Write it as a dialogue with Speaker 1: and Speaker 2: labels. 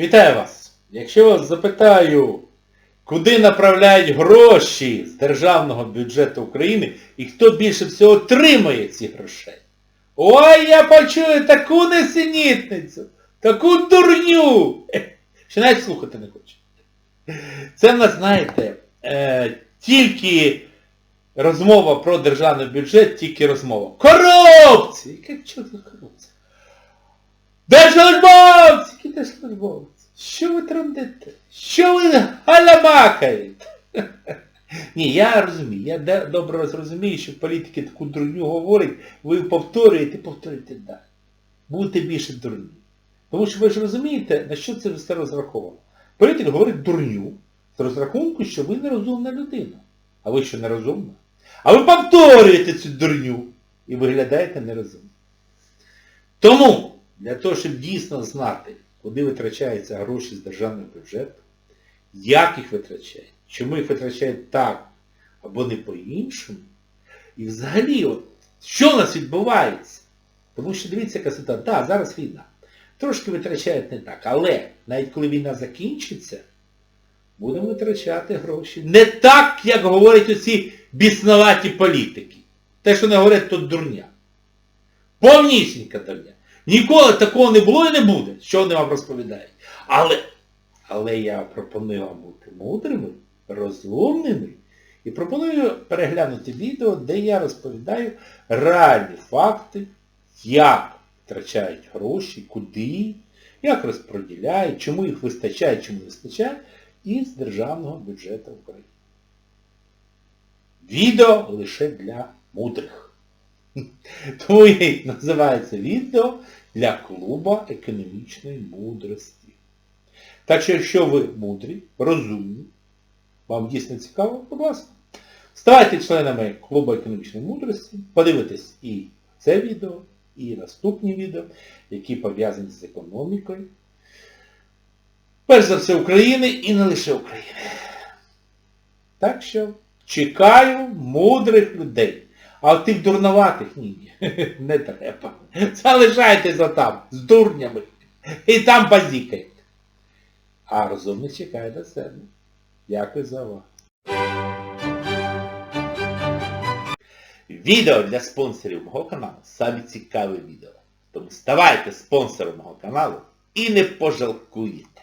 Speaker 1: Вітаю вас! Якщо вас запитаю, куди направляють гроші з державного бюджету України і хто більше всього отримує ці грошей? Ой, я почую таку несенітницю, таку дурню! Ще навіть слухати не хочу. Це в нас, знаєте, е, тільки розмова про державний бюджет, тільки розмова. Корупція! Яка чорна корупція? Держслужбовці! Які? Що ви трандите? Що ви галамакаєте? Ні, я розумію, я добре розумію, що політики таку дурню говорять, ви повторюєте, повторюєте далі. Будете більше дурні. Тому що ви ж розумієте, на що це все розраховано. Політик говорить дурню з розрахунку, що ви нерозумна людина. А ви що нерозумна? А ви повторюєте цю дурню і виглядаєте нерозумно. Тому, для того, щоб дійсно знати, куди витрачаються гроші з державного бюджету, як їх витрачають, чому їх витрачають так або не по-іншому, і взагалі, от, що у нас відбувається? Тому що дивіться, яка ситуація. Так, зараз війна. Трошки витрачають не так. Але навіть коли війна закінчиться, будемо витрачати гроші. Не так, як говорять оці біснуваті політики. Те, що не говорять, то дурня. Повнісінька дурня. Ніколи такого не було і не буде, що вони вам розповідають. Але, але я пропоную вам бути мудрими, розумними і пропоную переглянути відео, де я розповідаю реальні факти, як втрачають гроші, куди, як розподіляють, чому їх вистачає, чому не вистачає, із державного бюджету України. Відео лише для мудрих. Тому і називається відео для клуба економічної мудрості. Так що, якщо ви мудрі, розумні, вам дійсно цікаво, будь ласка, ставайте членами клубу економічної мудрості, подивитесь і це відео, і наступні відео, які пов'язані з економікою. Перш за все України і не лише України. Так що чекаю мудрих людей. А от тих дурноватих ні, не треба. Залишайтеся там, з дурнями. І там базікайте. А розумних чекає до себе. Дякую за увагу. Відео для спонсорів мого каналу самі цікаві відео. Тому ставайте спонсором мого каналу і не пожалкуєте.